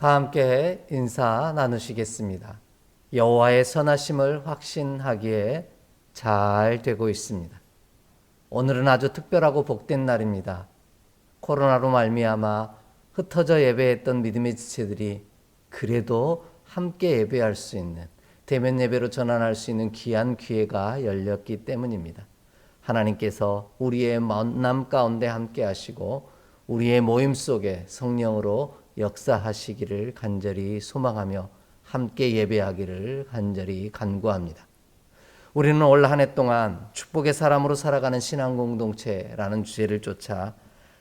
다 함께 인사 나누시겠습니다. 여호와의 선하심을 확신하기에 잘 되고 있습니다. 오늘은 아주 특별하고 복된 날입니다. 코로나로 말미암아 흩어져 예배했던 믿음의 지체들이 그래도 함께 예배할 수 있는 대면 예배로 전환할 수 있는 귀한 기회가 열렸기 때문입니다. 하나님께서 우리의 만남 가운데 함께 하시고 우리의 모임 속에 성령으로 역사하시기를 간절히 소망하며 함께 예배하기를 간절히 간구합니다. 우리는 올 한 해 동안 축복의 사람으로 살아가는 신앙 공동체라는 주제를 쫓아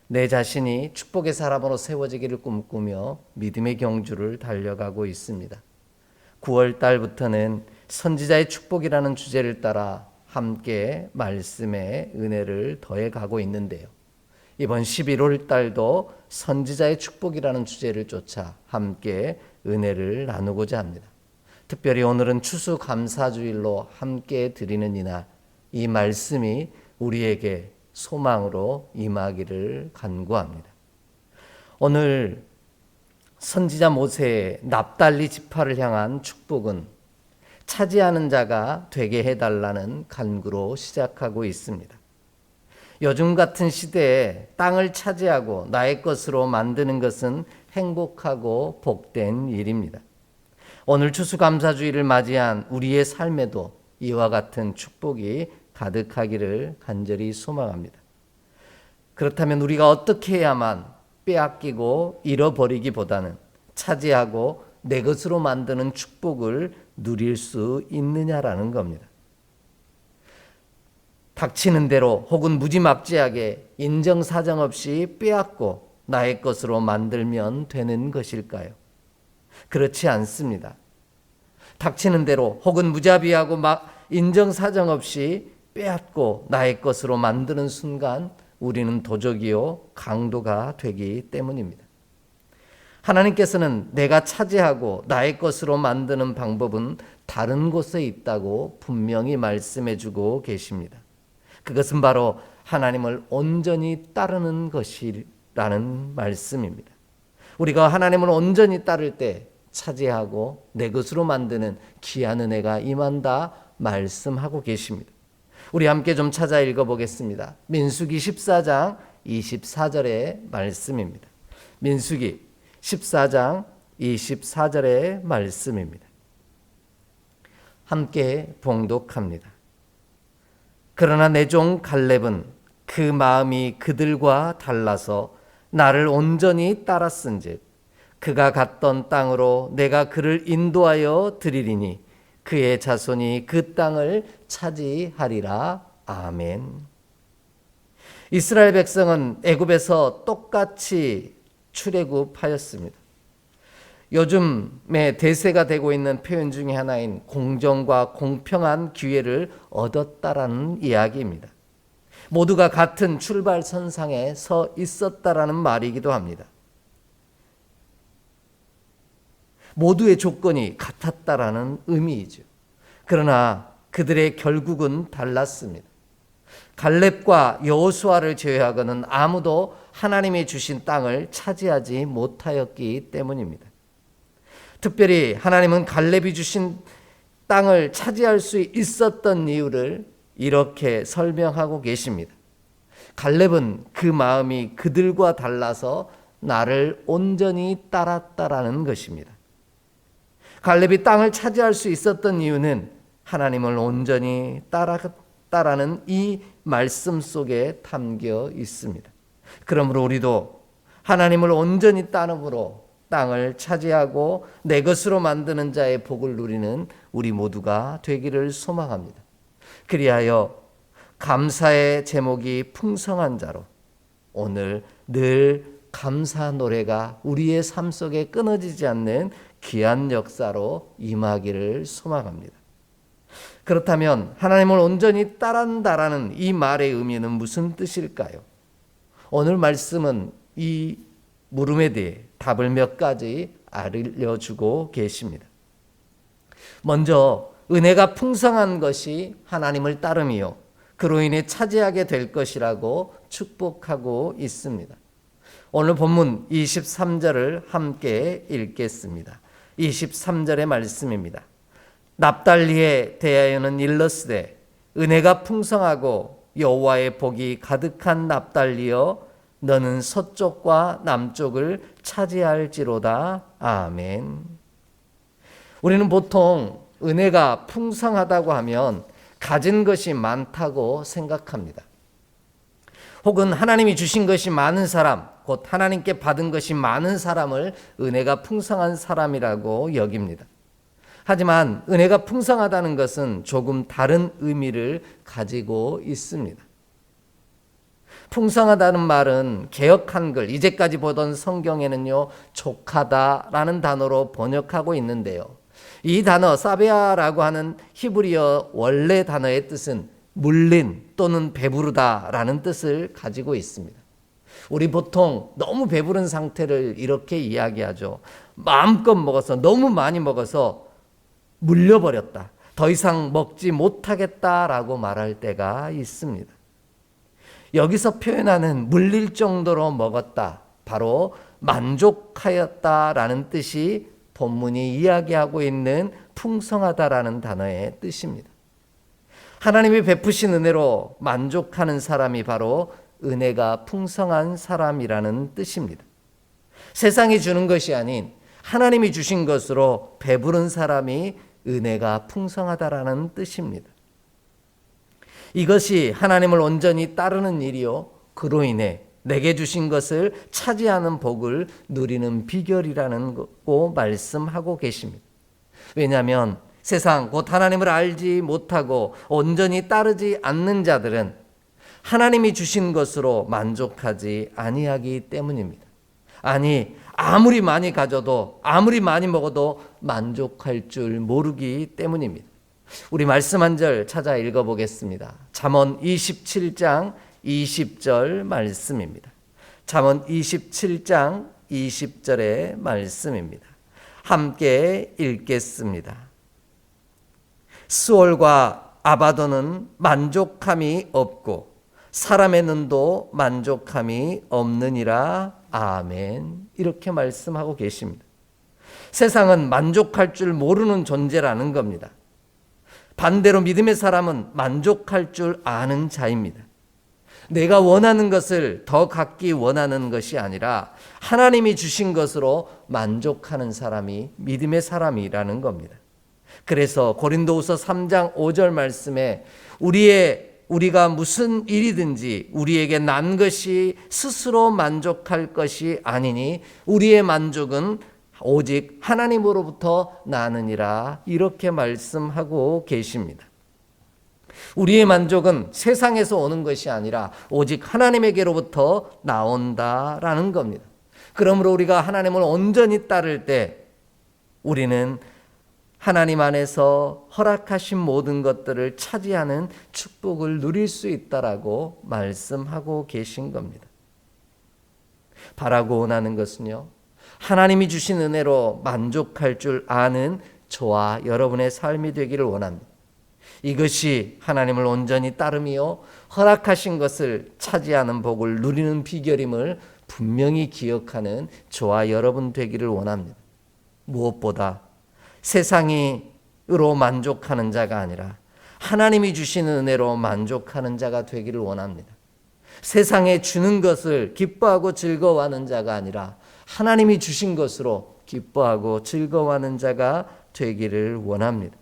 내 자신이 축복의 사람으로 세워지기를 꿈꾸며 믿음의 경주를 달려가고 있습니다. 9월 달부터는 선지자의 축복이라는 주제를 따라 함께 말씀의 은혜를 더해 가고 있는데요. 이번 11월 달도 선지자의 축복이라는 주제를 쫓아 함께 은혜를 나누고자 합니다. 특별히 오늘은 추수 감사주일로 함께 드리는 이날 이 말씀이 우리에게 소망으로 임하기를 간구합니다. 오늘 선지자 모세의 납달리 지파를 향한 축복은 차지하는 자가 되게 해달라는 간구로 시작하고 있습니다. 요즘 같은 시대에 땅을 차지하고 나의 것으로 만드는 것은 행복하고 복된 일입니다. 오늘 추수감사주의를 맞이한 우리의 삶에도 이와 같은 축복이 가득하기를 간절히 소망합니다. 그렇다면 우리가 어떻게 해야만 빼앗기고 잃어버리기보다는 차지하고 내 것으로 만드는 축복을 누릴 수 있느냐라는 겁니다. 닥치는 대로 혹은 무지막지하게 인정사정 없이 빼앗고 나의 것으로 만들면 되는 것일까요? 그렇지 않습니다. 닥치는 대로 혹은 무자비하고 막 인정사정 없이 빼앗고 나의 것으로 만드는 순간 우리는 도적이요 강도가 되기 때문입니다. 하나님께서는 내가 차지하고 나의 것으로 만드는 방법은 다른 곳에 있다고 분명히 말씀해 주고 계십니다. 그것은 바로 하나님을 온전히 따르는 것이라는 말씀입니다. 우리가 하나님을 온전히 따를 때 차지하고 내 것으로 만드는 귀한 은혜가 임한다 말씀하고 계십니다. 우리 함께 좀 찾아 읽어 보겠습니다. 민수기 14장 24절의 말씀입니다. 민수기 14장 24절의 말씀입니다. 함께 봉독합니다. 그러나 내 종 갈렙은 그 마음이 그들과 달라서 나를 온전히 따랐은즉 그가 갔던 땅으로 내가 그를 인도하여 드리리니 그의 자손이 그 땅을 차지하리라. 아멘. 이스라엘 백성은 애굽에서 똑같이 출애굽하였습니다. 요즘에 대세가 되고 있는 표현 중에 하나인 공정과 공평한 기회를 얻었다라는 이야기입니다. 모두가 같은 출발선상에 서 있었다라는 말이기도 합니다. 모두의 조건이 같았다라는 의미이죠. 그러나 그들의 결국은 달랐습니다. 갈렙과 여호수아를 제외하고는 아무도 하나님이 주신 땅을 차지하지 못하였기 때문입니다. 특별히 하나님은 갈렙이 주신 땅을 차지할 수 있었던 이유를 이렇게 설명하고 계십니다. 갈렙은 그 마음이 그들과 달라서 나를 온전히 따랐다라는 것입니다. 갈렙이 땅을 차지할 수 있었던 이유는 하나님을 온전히 따랐다라는 이 말씀 속에 담겨 있습니다. 그러므로 우리도 하나님을 온전히 따름으로 땅을 차지하고 내 것으로 만드는 자의 복을 누리는 우리 모두가 되기를 소망합니다. 그리하여 감사의 제목이 풍성한 자로 오늘 늘 감사 노래가 우리의 삶 속에 끊어지지 않는 귀한 역사로 임하기를 소망합니다. 그렇다면 하나님을 온전히 따른다라는 이 말의 의미는 무슨 뜻일까요? 오늘 말씀은 이 물음에 대해 답을 몇 가지 알려주고 계십니다. 먼저 은혜가 풍성한 것이 하나님을 따름이요 그로 인해 차지하게 될 것이라고 축복하고 있습니다. 오늘 본문 23절을 함께 읽겠습니다. 23절의 말씀입니다. 납달리에 대하여는 일러스되 은혜가 풍성하고 여호와의 복이 가득한 납달리여 너는 서쪽과 남쪽을 차지할지로다. 아멘. 우리는 보통 은혜가 풍성하다고 하면 가진 것이 많다고 생각합니다. 혹은 하나님이 주신 것이 많은 사람, 곧 하나님께 받은 것이 많은 사람을 은혜가 풍성한 사람이라고 여깁니다. 하지만 은혜가 풍성하다는 것은 조금 다른 의미를 가지고 있습니다. 풍성하다는 말은 개혁 한글, 이제까지 보던 성경에는요, 족하다라는 단어로 번역하고 있는데요. 이 단어, 사베아라고 하는 히브리어 원래 단어의 뜻은 물린 또는 배부르다라는 뜻을 가지고 있습니다. 우리 보통 너무 배부른 상태를 이렇게 이야기하죠. 마음껏 먹어서 너무 많이 먹어서 물려버렸다. 더 이상 먹지 못하겠다라고 말할 때가 있습니다. 여기서 표현하는 물릴 정도로 먹었다. 바로 만족하였다라는 뜻이 본문이 이야기하고 있는 풍성하다라는 단어의 뜻입니다. 하나님이 베푸신 은혜로 만족하는 사람이 바로 은혜가 풍성한 사람이라는 뜻입니다. 세상이 주는 것이 아닌 하나님이 주신 것으로 배부른 사람이 은혜가 풍성하다라는 뜻입니다. 이것이 하나님을 온전히 따르는 일이요. 그로 인해 내게 주신 것을 차지하는 복을 누리는 비결이라는 거 말씀하고 계십니다. 왜냐하면 세상 곧 하나님을 알지 못하고 온전히 따르지 않는 자들은 하나님이 주신 것으로 만족하지 아니하기 때문입니다. 아니 아무리 많이 가져도 아무리 많이 먹어도 만족할 줄 모르기 때문입니다. 우리 말씀 한 절 찾아 읽어 보겠습니다. 잠언 27장 20절 말씀입니다. 잠언 27장 20절의 말씀입니다. 함께 읽겠습니다. 스올과 아바도는 만족함이 없고 사람의 눈도 만족함이 없느니라. 아멘. 이렇게 말씀하고 계십니다. 세상은 만족할 줄 모르는 존재라는 겁니다. 반대로 믿음의 사람은 만족할 줄 아는 자입니다. 내가 원하는 것을 더 갖기 원하는 것이 아니라 하나님이 주신 것으로 만족하는 사람이 믿음의 사람이라는 겁니다. 그래서 고린도후서 3장 5절 말씀에 우리의 우리가 무슨 일이든지 우리에게 난 것이 스스로 만족할 것이 아니니 우리의 만족은 오직 하나님으로부터 나느니라 이렇게 말씀하고 계십니다. 우리의 만족은 세상에서 오는 것이 아니라 오직 하나님에게로부터 나온다라는 겁니다. 그러므로 우리가 하나님을 온전히 따를 때 우리는 하나님 안에서 허락하신 모든 것들을 차지하는 축복을 누릴 수 있다라고 말씀하고 계신 겁니다. 바라고 원하는 것은요. 하나님이 주신 은혜로 만족할 줄 아는 저와 여러분의 삶이 되기를 원합니다. 이것이 하나님을 온전히 따르며 허락하신 것을 차지하는 복을 누리는 비결임을 분명히 기억하는 저와 여러분 되기를 원합니다. 무엇보다 세상이로 만족하는 자가 아니라 하나님이 주시는 은혜로 만족하는 자가 되기를 원합니다. 세상에 주는 것을 기뻐하고 즐거워하는 자가 아니라 하나님이 주신 것으로 기뻐하고 즐거워하는 자가 되기를 원합니다.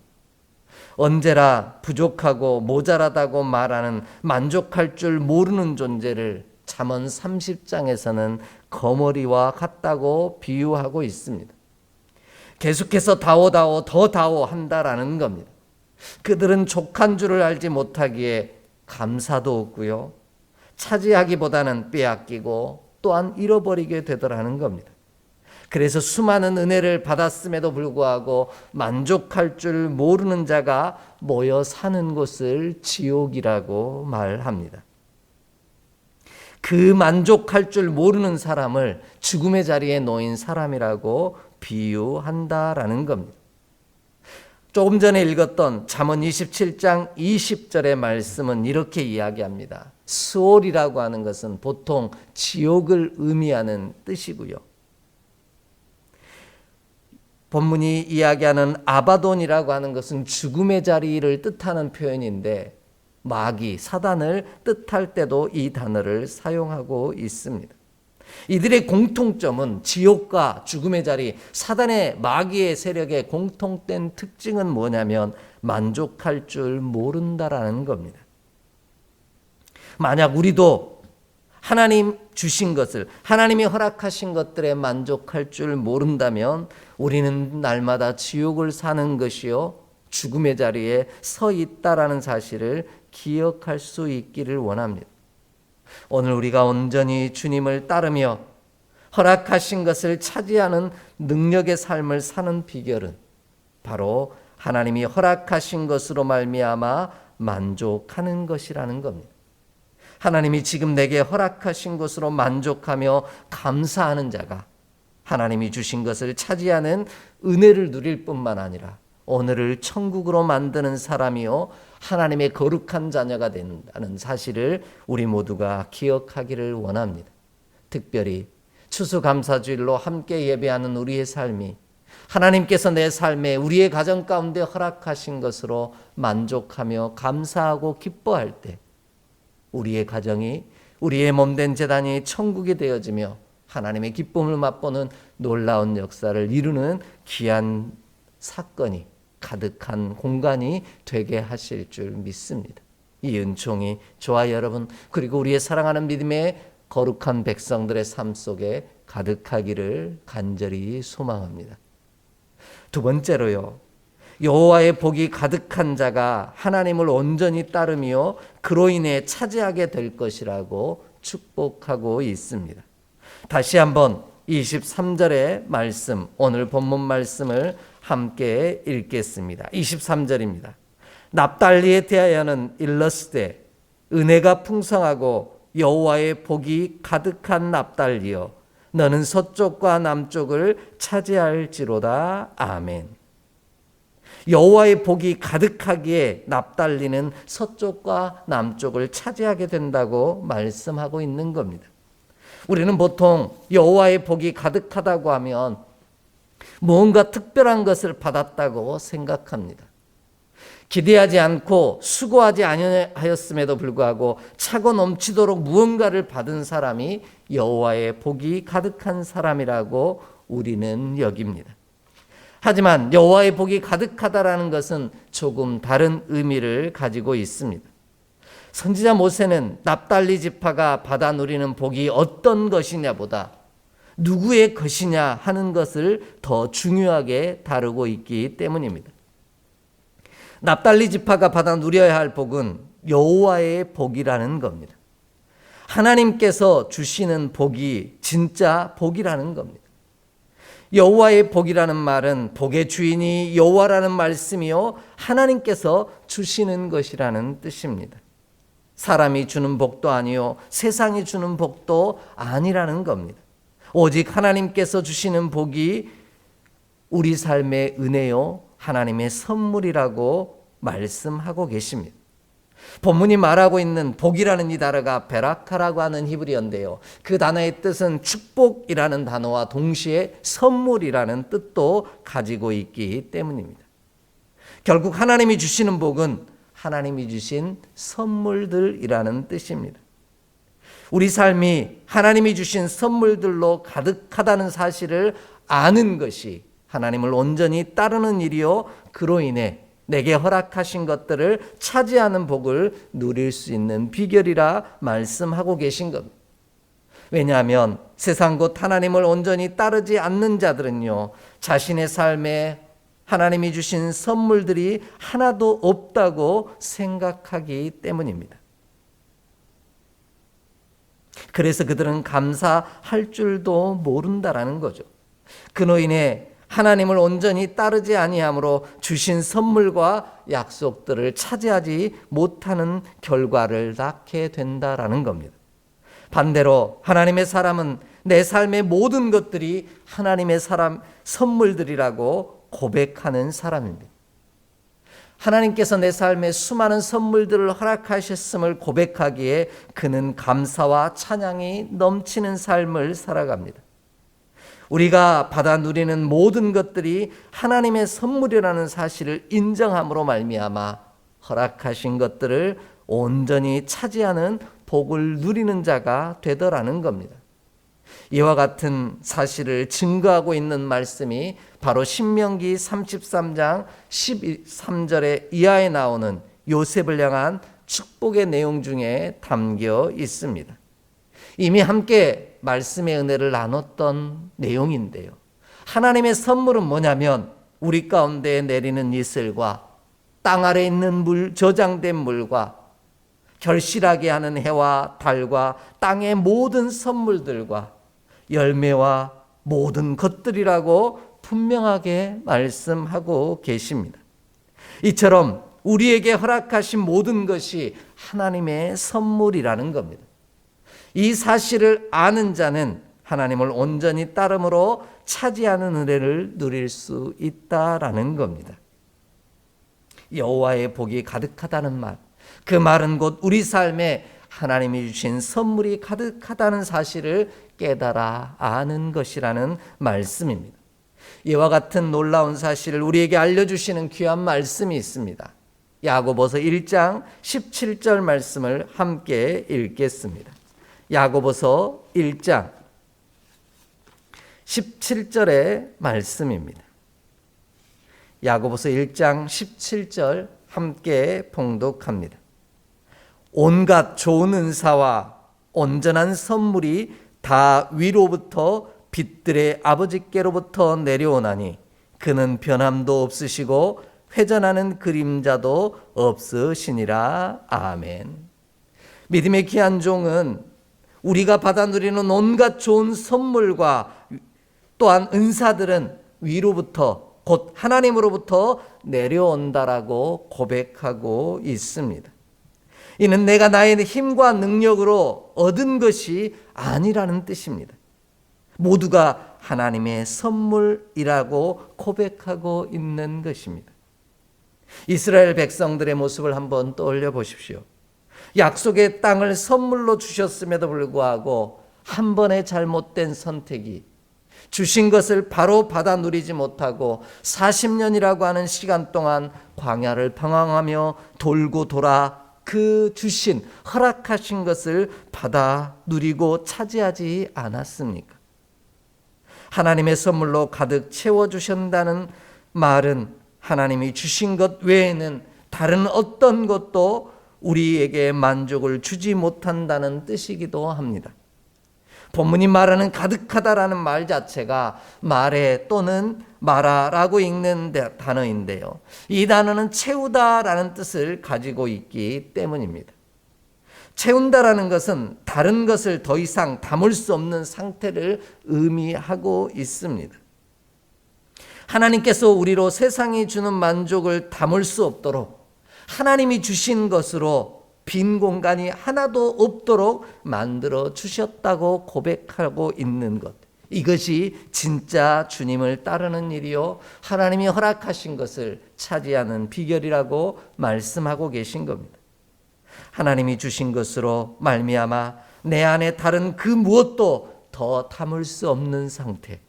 언제나 부족하고 모자라다고 말하는 만족할 줄 모르는 존재를 잠언 30장에서는 거머리와 같다고 비유하고 있습니다. 계속해서 다오다오 더 다오 한다라는 겁니다. 그들은 족한 줄을 알지 못하기에 감사도 없고요. 차지하기보다는 빼앗기고 또한 잃어버리게 되더라는 겁니다. 그래서 수많은 은혜를 받았음에도 불구하고 만족할 줄 모르는 자가 모여 사는 곳을 지옥이라고 말합니다. 그 만족할 줄 모르는 사람을 죽음의 자리에 놓인 사람이라고 비유한다라는 겁니다. 조금 전에 읽었던 잠언 27장 20절의 말씀은 이렇게 이야기합니다. 스올이라고 하는 것은 보통 지옥을 의미하는 뜻이고요. 본문이 이야기하는 아바돈이라고 하는 것은 죽음의 자리를 뜻하는 표현인데 마귀, 사단을 뜻할 때도 이 단어를 사용하고 있습니다. 이들의 공통점은 지옥과 죽음의 자리, 사단의 마귀의 세력의 공통된 특징은 뭐냐면 만족할 줄 모른다라는 겁니다. 만약 우리도 하나님 주신 것을 하나님이 허락하신 것들에 만족할 줄 모른다면 우리는 날마다 지옥을 사는 것이요 죽음의 자리에 서 있다라는 사실을 기억할 수 있기를 원합니다. 오늘 우리가 온전히 주님을 따르며 허락하신 것을 차지하는 능력의 삶을 사는 비결은 바로 하나님이 허락하신 것으로 말미암아 만족하는 것이라는 겁니다. 하나님이 지금 내게 허락하신 것으로 만족하며 감사하는 자가 하나님이 주신 것을 차지하는 은혜를 누릴 뿐만 아니라 오늘을 천국으로 만드는 사람이요 하나님의 거룩한 자녀가 된다는 사실을 우리 모두가 기억하기를 원합니다. 특별히 추수감사주일로 함께 예배하는 우리의 삶이 하나님께서 내 삶에 우리의 가정 가운데 허락하신 것으로 만족하며 감사하고 기뻐할 때 우리의 가정이 우리의 몸된 재단이 천국이 되어지며 하나님의 기쁨을 맛보는 놀라운 역사를 이루는 귀한 사건이 가득한 공간이 되게 하실 줄 믿습니다. 이 은총이 저와 여러분 그리고 우리의 사랑하는 믿음의 거룩한 백성들의 삶 속에 가득하기를 간절히 소망합니다. 두 번째로요. 여호와의 복이 가득한 자가 하나님을 온전히 따르며 그로 인해 차지하게 될 것이라고 축복하고 있습니다. 다시 한번 23절의 말씀, 오늘 본문 말씀을 함께 읽겠습니다. 23절입니다. 납달리에 대하여는 일러스되 은혜가 풍성하고 여호와의 복이 가득한 납달리여 너는 서쪽과 남쪽을 차지할지로다. 아멘. 여호와의 복이 가득하기에 납달리는 서쪽과 남쪽을 차지하게 된다고 말씀하고 있는 겁니다. 우리는 보통 여호와의 복이 가득하다고 하면 무언가 특별한 것을 받았다고 생각합니다. 기대하지 않고 수고하지 아니하였음에도 불구하고 차고 넘치도록 무언가를 받은 사람이 여호와의 복이 가득한 사람이라고 우리는 여깁니다. 하지만 여호와의 복이 가득하다라는 것은 조금 다른 의미를 가지고 있습니다. 선지자 모세는 납달리 지파가 받아 누리는 복이 어떤 것이냐보다 누구의 것이냐 하는 것을 더 중요하게 다루고 있기 때문입니다. 납달리 지파가 받아 누려야 할 복은 여호와의 복이라는 겁니다. 하나님께서 주시는 복이 진짜 복이라는 겁니다. 여호와의 복이라는 말은 복의 주인이 여호와라는 말씀이요 하나님께서 주시는 것이라는 뜻입니다. 사람이 주는 복도 아니요 세상이 주는 복도 아니라는 겁니다. 오직 하나님께서 주시는 복이 우리 삶의 은혜요 하나님의 선물이라고 말씀하고 계십니다. 본문이 말하고 있는 복이라는 이 단어가 베라카라고 하는 히브리어인데요. 그 단어의 뜻은 축복이라는 단어와 동시에 선물이라는 뜻도 가지고 있기 때문입니다. 결국 하나님이 주시는 복은 하나님이 주신 선물들이라는 뜻입니다. 우리 삶이 하나님이 주신 선물들로 가득하다는 사실을 아는 것이 하나님을 온전히 따르는 일이요. 그로 인해 내게 허락하신 것들을 차지하는 복을 누릴 수 있는 비결이라 말씀하고 계신 것. 왜냐하면 세상 곧 하나님을 온전히 따르지 않는 자들은요, 자신의 삶에 하나님이 주신 선물들이 하나도 없다고 생각하기 때문입니다. 그래서 그들은 감사할 줄도 모른다라는 거죠. 그로 인해 하나님을 온전히 따르지 아니함으로 주신 선물과 약속들을 차지하지 못하는 결과를 낳게 된다라는 겁니다. 반대로 하나님의 사람은 내 삶의 모든 것들이 하나님의 사람 선물들이라고 고백하는 사람입니다. 하나님께서 내 삶에 수많은 선물들을 허락하셨음을 고백하기에 그는 감사와 찬양이 넘치는 삶을 살아갑니다. 우리가 받아 누리는 모든 것들이 하나님의 선물이라는 사실을 인정함으로 말미암아 허락하신 것들을 온전히 차지하는 복을 누리는 자가 되더라는 겁니다. 이와 같은 사실을 증거하고 있는 말씀이 바로 신명기 33장 13절의 이하에 나오는 요셉을 향한 축복의 내용 중에 담겨 있습니다. 이미 함께 말씀의 은혜를 나눴던 내용인데요. 하나님의 선물은 뭐냐면 우리 가운데 내리는 이슬과 땅 아래 있는 물, 저장된 물과 결실하게 하는 해와 달과 땅의 모든 선물들과 열매와 모든 것들이라고 분명하게 말씀하고 계십니다. 이처럼 우리에게 허락하신 모든 것이 하나님의 선물이라는 겁니다. 이 사실을 아는 자는 하나님을 온전히 따름으로 차지하는 은혜를 누릴 수 있다라는 겁니다. 여호와의 복이 가득하다는 말. 그 말은 곧 우리 삶에 하나님이 주신 선물이 가득하다는 사실을 깨달아 아는 것이라는 말씀입니다. 이와 같은 놀라운 사실을 우리에게 알려주시는 귀한 말씀이 있습니다. 야고보서 1장 17절 말씀을 함께 읽겠습니다. 야고보서 1장 17절의 말씀입니다. 야고보서 1장 17절 함께 봉독합니다. 온갖 좋은 은사와 온전한 선물이 다 위로부터 빛들의 아버지께로부터 내려오나니 그는 변함도 없으시고 회전하는 그림자도 없으시니라. 아멘. 믿음의 귀한 종은 우리가 받아 누리는 온갖 좋은 선물과 또한 은사들은 위로부터 곧 하나님으로부터 내려온다라고 고백하고 있습니다. 이는 내가 나의 힘과 능력으로 얻은 것이 아니라는 뜻입니다. 모두가 하나님의 선물이라고 고백하고 있는 것입니다. 이스라엘 백성들의 모습을 한번 떠올려 보십시오. 약속의 땅을 선물로 주셨음에도 불구하고 한 번의 잘못된 선택이 주신 것을 바로 받아 누리지 못하고 40년이라고 하는 시간 동안 광야를 방황하며 돌고 돌아 그 주신 허락하신 것을 받아 누리고 차지하지 않았습니까? 하나님의 선물로 가득 채워 주신다는 말은 하나님이 주신 것 외에는 다른 어떤 것도 우리에게 만족을 주지 못한다는 뜻이기도 합니다. 본문이 말하는 가득하다라는 말 자체가 말해 또는 말아라고 읽는 단어인데요. 이 단어는 채우다라는 뜻을 가지고 있기 때문입니다. 채운다라는 것은 다른 것을 더 이상 담을 수 없는 상태를 의미하고 있습니다. 하나님께서 우리로 세상이 주는 만족을 담을 수 없도록 하나님이 주신 것으로 빈 공간이 하나도 없도록 만들어 주셨다고 고백하고 있는 것. 이것이 진짜 주님을 따르는 일이요. 하나님이 허락하신 것을 차지하는 비결이라고 말씀하고 계신 겁니다. 하나님이 주신 것으로 말미암아 내 안에 다른 그 무엇도 더 담을 수 없는 상태.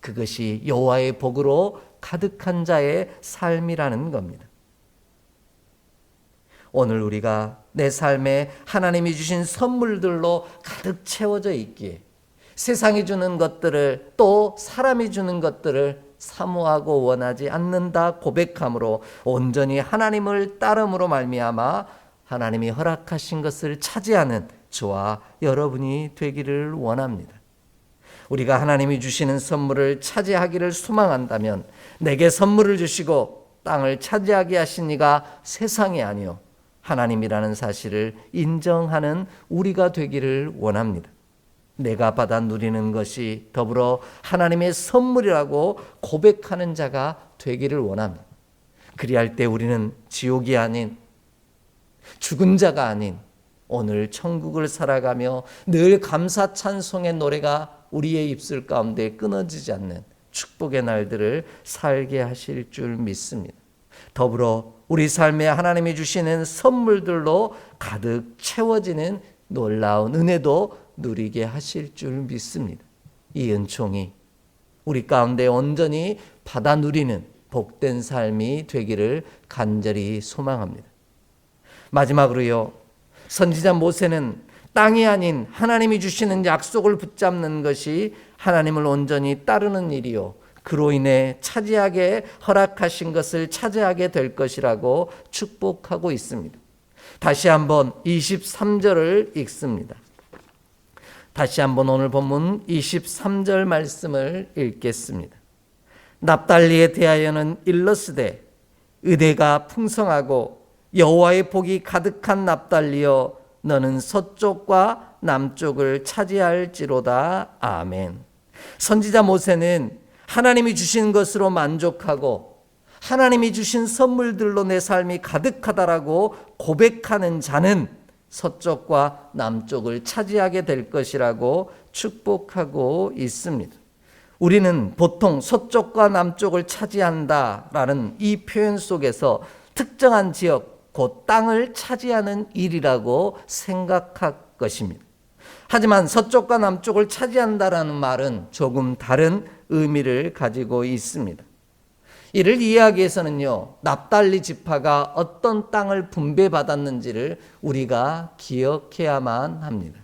그것이 여호와의 복으로 가득한 자의 삶이라는 겁니다. 오늘 우리가 내 삶에 하나님이 주신 선물들로 가득 채워져 있기에 세상이 주는 것들을 또 사람이 주는 것들을 사모하고 원하지 않는다 고백함으로 온전히 하나님을 따름으로 말미암아 하나님이 허락하신 것을 차지하는 저와 여러분이 되기를 원합니다. 우리가 하나님이 주시는 선물을 차지하기를 소망한다면 내게 선물을 주시고 땅을 차지하게 하신 이가 세상이 아니요 하나님이라는 사실을 인정하는 우리가 되기를 원합니다. 내가 받아 누리는 것이 더불어 하나님의 선물이라고 고백하는 자가 되기를 원합니다. 그리할 때 우리는 지옥이 아닌 죽은 자가 아닌 오늘 천국을 살아가며 늘 감사 찬송의 노래가 우리의 입술 가운데 끊어지지 않는 축복의 날들을 살게 하실 줄 믿습니다. 더불어 우리 삶에 하나님이 주시는 선물들로 가득 채워지는 놀라운 은혜도 누리게 하실 줄 믿습니다. 이 은총이 우리 가운데 온전히 받아 누리는 복된 삶이 되기를 간절히 소망합니다. 마지막으로요. 선지자 모세는 땅이 아닌 하나님이 주시는 약속을 붙잡는 것이 하나님을 온전히 따르는 일이요. 그로 인해 차지하게 허락하신 것을 차지하게 될 것이라고 축복하고 있습니다. 다시 한번 23절을 읽습니다. 다시 한번 오늘 본문 23절 말씀을 읽겠습니다. 납달리에 대하여는 일러스되 의대가 풍성하고 여호와의 복이 가득한 납달리여 너는 서쪽과 남쪽을 차지할지로다 아멘. 선지자 모세는 하나님이 주신 것으로 만족하고 하나님이 주신 선물들로 내 삶이 가득하다라고 고백하는 자는 서쪽과 남쪽을 차지하게 될 것이라고 축복하고 있습니다. 우리는 보통 서쪽과 남쪽을 차지한다라는 이 표현 속에서 특정한 지역, 곧 땅을 차지하는 일이라고 생각할 것입니다. 하지만 서쪽과 남쪽을 차지한다라는 말은 조금 다른 의미를 가지고 있습니다. 이를 이해하기 위해서는요, 납달리 지파가 어떤 땅을 분배받았는지를 우리가 기억해야만 합니다.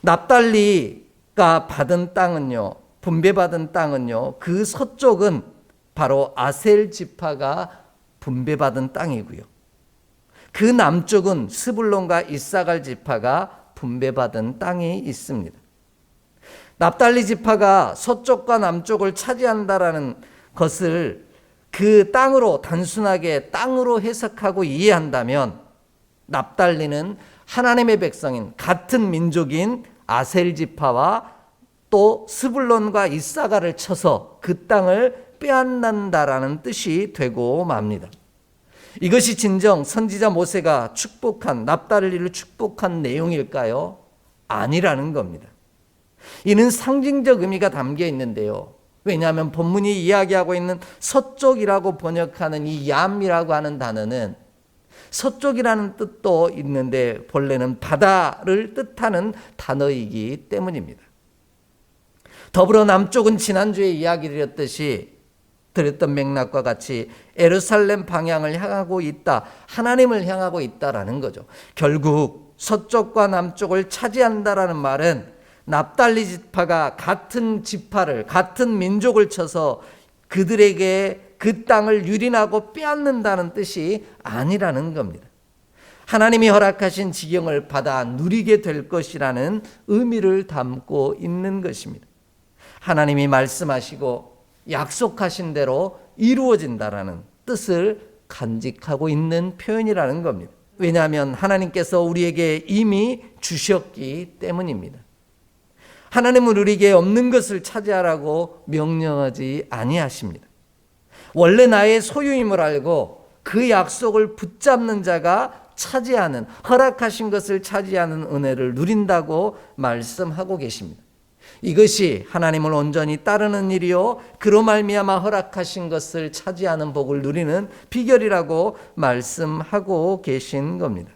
납달리가 받은 땅은요, 분배받은 땅은요, 그 서쪽은 바로 아셀 지파가 분배받은 땅이고요. 그 남쪽은 스불론과 이사갈 지파가 분배받은 땅이 있습니다. 납달리 지파가 서쪽과 남쪽을 차지한다라는 것을 그 땅으로 단순하게 땅으로 해석하고 이해한다면 납달리는 하나님의 백성인 같은 민족인 아셀 지파와 또 스불론과 이사가를 쳐서 그 땅을 빼앗는다라는 뜻이 되고 맙니다. 이것이 진정 선지자 모세가 축복한 납달리를 축복한 내용일까요? 아니라는 겁니다. 이는 상징적 의미가 담겨 있는데요. 왜냐하면 본문이 이야기하고 있는 서쪽이라고 번역하는 이 얌이라고 하는 단어는 서쪽이라는 뜻도 있는데 본래는 바다를 뜻하는 단어이기 때문입니다. 더불어 남쪽은 지난주에 이야기 드렸듯이 드렸던 맥락과 같이 에르살렘 방향을 향하고 있다. 하나님을 향하고 있다라는 거죠. 결국 서쪽과 남쪽을 차지한다라는 말은 납달리 지파가 같은 지파를 같은 민족을 쳐서 그들에게 그 땅을 유린하고 빼앗는다는 뜻이 아니라는 겁니다. 하나님이 허락하신 지경을 받아 누리게 될 것이라는 의미를 담고 있는 것입니다. 하나님이 말씀하시고 약속하신 대로 이루어진다라는 뜻을 간직하고 있는 표현이라는 겁니다. 왜냐하면 하나님께서 우리에게 이미 주셨기 때문입니다. 하나님은 우리에게 없는 것을 차지하라고 명령하지 아니하십니다. 원래 나의 소유임을 알고 그 약속을 붙잡는 자가 차지하는 허락하신 것을 차지하는 은혜를 누린다고 말씀하고 계십니다. 이것이 하나님을 온전히 따르는 일이요 그로 말미암아 허락하신 것을 차지하는 복을 누리는 비결이라고 말씀하고 계신 겁니다.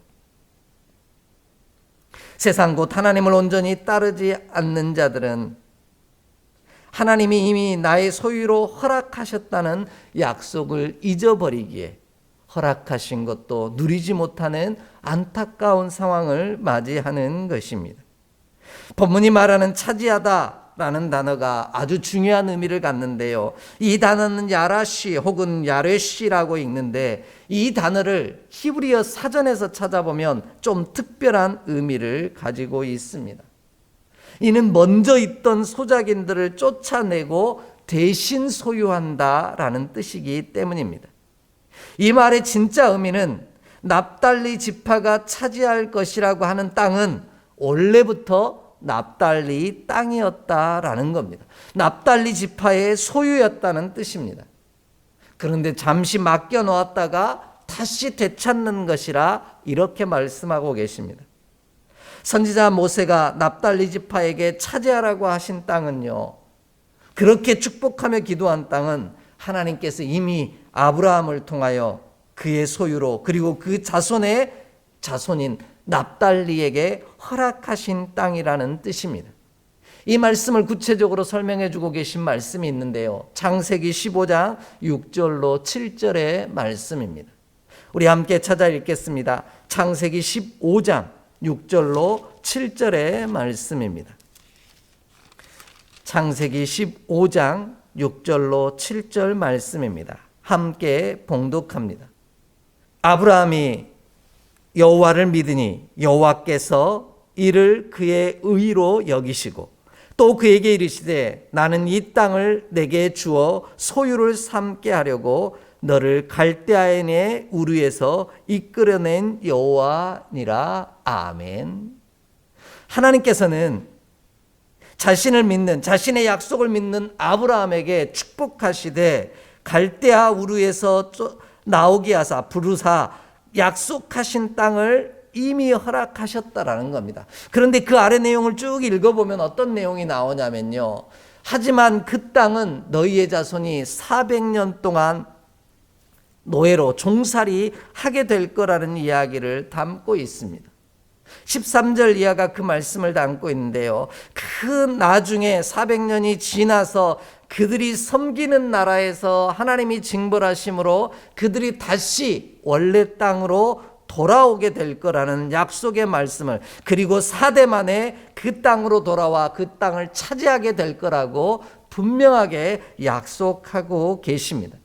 세상 곧 하나님을 온전히 따르지 않는 자들은 하나님이 이미 나의 소유로 허락하셨다는 약속을 잊어버리기에 허락하신 것도 누리지 못하는 안타까운 상황을 맞이하는 것입니다. 본문이 말하는 차지하다 라는 단어가 아주 중요한 의미를 갖는데요. 이 단어는 야라시 혹은 야레시라고 읽는데 이 단어를 히브리어 사전에서 찾아보면 좀 특별한 의미를 가지고 있습니다. 이는 먼저 있던 소작인들을 쫓아내고 대신 소유한다라는 뜻이기 때문입니다. 이 말의 진짜 의미는 납달리 지파가 차지할 것이라고 하는 땅은 원래부터 납달리 땅이었다라는 겁니다. 납달리 지파의 소유였다는 뜻입니다. 그런데 잠시 맡겨 놓았다가 다시 되찾는 것이라 이렇게 말씀하고 계십니다. 선지자 모세가 납달리 지파에게 차지하라고 하신 땅은요. 그렇게 축복하며 기도한 땅은 하나님께서 이미 아브라함을 통하여 그의 소유로 그리고 그 자손의 자손인 납달리에게 허락하신 땅이라는 뜻입니다. 이 말씀을 구체적으로 설명해 주고 계신 말씀이 있는데요. 창세기 15장 6절로 7절의 말씀입니다. 우리 함께 찾아 읽겠습니다. 창세기 15장 6절로 7절의 말씀입니다. 창세기 15장 6절로 7절 말씀입니다. 함께 봉독합니다. 아브라함이 여호와를 믿으니 여호와께서 이를 그의 의로 여기시고 또 그에게 이르시되 나는 이 땅을 내게 주어 소유를 삼게 하려고 너를 갈대아인의 우르에서 이끌어낸 여호와니라 아멘. 하나님께서는 자신을 믿는 자신의 약속을 믿는 아브라함에게 축복하시되 갈대아 우르에서 나오게 하사 부르사 약속하신 땅을 이미 허락하셨다라는 겁니다. 그런데 그 아래 내용을 쭉 읽어보면 어떤 내용이 나오냐면요. 하지만 그 땅은 너희의 자손이 400년 동안 노예로 종살이 하게 될 거라는 이야기를 담고 있습니다. 13절 이하가 그 말씀을 담고 있는데요. 그 나중에 400년이 지나서 그들이 섬기는 나라에서 하나님이 징벌하심으로 그들이 다시 원래 땅으로 돌아오게 될 거라는 약속의 말씀을 그리고 4대 만에 그 땅으로 돌아와 그 땅을 차지하게 될 거라고 분명하게 약속하고 계십니다.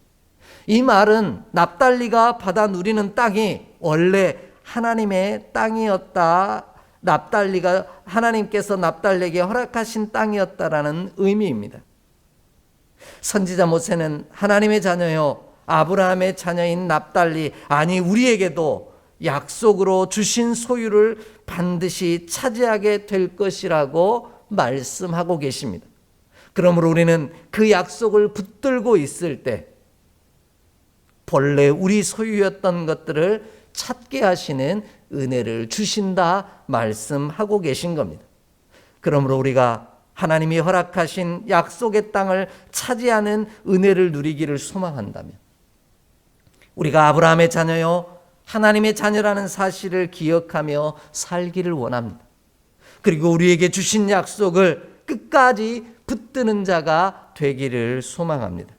이 말은 납달리가 받아 누리는 땅이 원래 하나님의 땅이었다. 납달리가 하나님께서 납달리에게 허락하신 땅이었다라는 의미입니다. 선지자 모세는 하나님의 자녀요 아브라함의 자녀인 납달리 아니 우리에게도 약속으로 주신 소유를 반드시 차지하게 될 것이라고 말씀하고 계십니다. 그러므로 우리는 그 약속을 붙들고 있을 때 본래 우리 소유였던 것들을 찾게 하시는 은혜를 주신다 말씀하고 계신 겁니다. 그러므로 우리가 하나님이 허락하신 약속의 땅을 차지하는 은혜를 누리기를 소망한다면 우리가 아브라함의 자녀요 하나님의 자녀라는 사실을 기억하며 살기를 원합니다. 그리고 우리에게 주신 약속을 끝까지 붙드는 자가 되기를 소망합니다.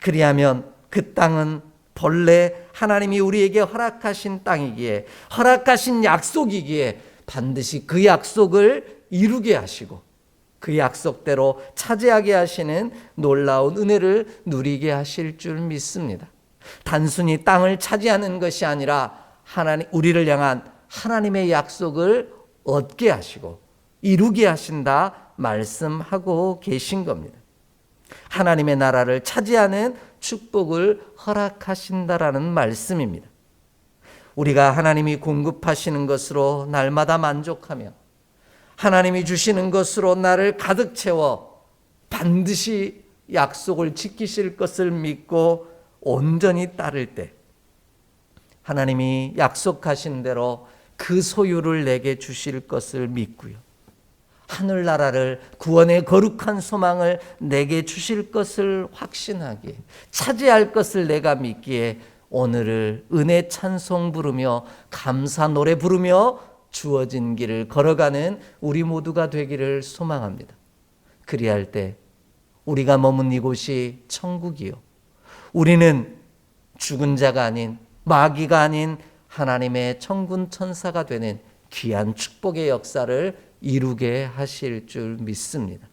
그리하면 그 땅은 본래 하나님이 우리에게 허락하신 땅이기에 허락하신 약속이기에 반드시 그 약속을 이루게 하시고 그 약속대로 차지하게 하시는 놀라운 은혜를 누리게 하실 줄 믿습니다. 단순히 땅을 차지하는 것이 아니라 하나님 우리를 향한 하나님의 약속을 얻게 하시고 이루게 하신다 말씀하고 계신 겁니다. 하나님의 나라를 차지하는 축복을 허락하신다라는 말씀입니다. 우리가 하나님이 공급하시는 것으로 날마다 만족하며 하나님이 주시는 것으로 나를 가득 채워 반드시 약속을 지키실 것을 믿고 온전히 따를 때 하나님이 약속하신 대로 그 소유를 내게 주실 것을 믿고요. 하늘나라를 구원의 거룩한 소망을 내게 주실 것을 확신하기에 차지할 것을 내가 믿기에 오늘을 은혜 찬송 부르며 감사 노래 부르며 주어진 길을 걸어가는 우리 모두가 되기를 소망합니다. 그리할 때 우리가 머문 이곳이 천국이요. 우리는 죽은 자가 아닌 마귀가 아닌 하나님의 천군 천사가 되는 귀한 축복의 역사를 이루게 하실 줄 믿습니다.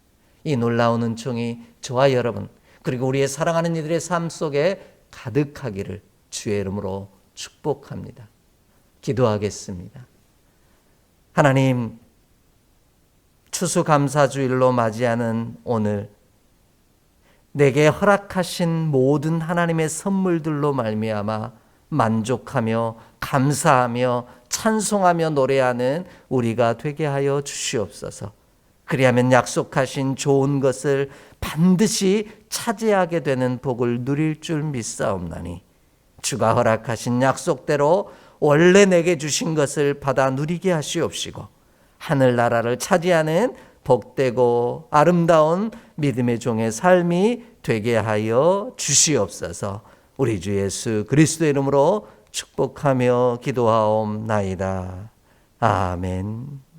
이 놀라운 은총이 저와 여러분 그리고 우리의 사랑하는 이들의 삶 속에 가득하기를 주의 이름으로 축복합니다. 기도하겠습니다. 하나님 추수감사주일로 맞이하는 오늘 내게 허락하신 모든 하나님의 선물들로 말미암아 만족하며 감사하며 찬송하며 노래하는 우리가 되게 하여 주시옵소서. 그리하면 약속하신 좋은 것을 반드시 차지하게 되는 복을 누릴 줄 믿사옵나니 주가 허락하신 약속대로 원래 내게 주신 것을 받아 누리게 하시옵시고 하늘나라를 차지하는 복되고 아름다운 믿음의 종의 삶이 되게 하여 주시옵소서 우리 주 예수 그리스도의 이름으로 축복하며 기도하옵나이다. 아멘.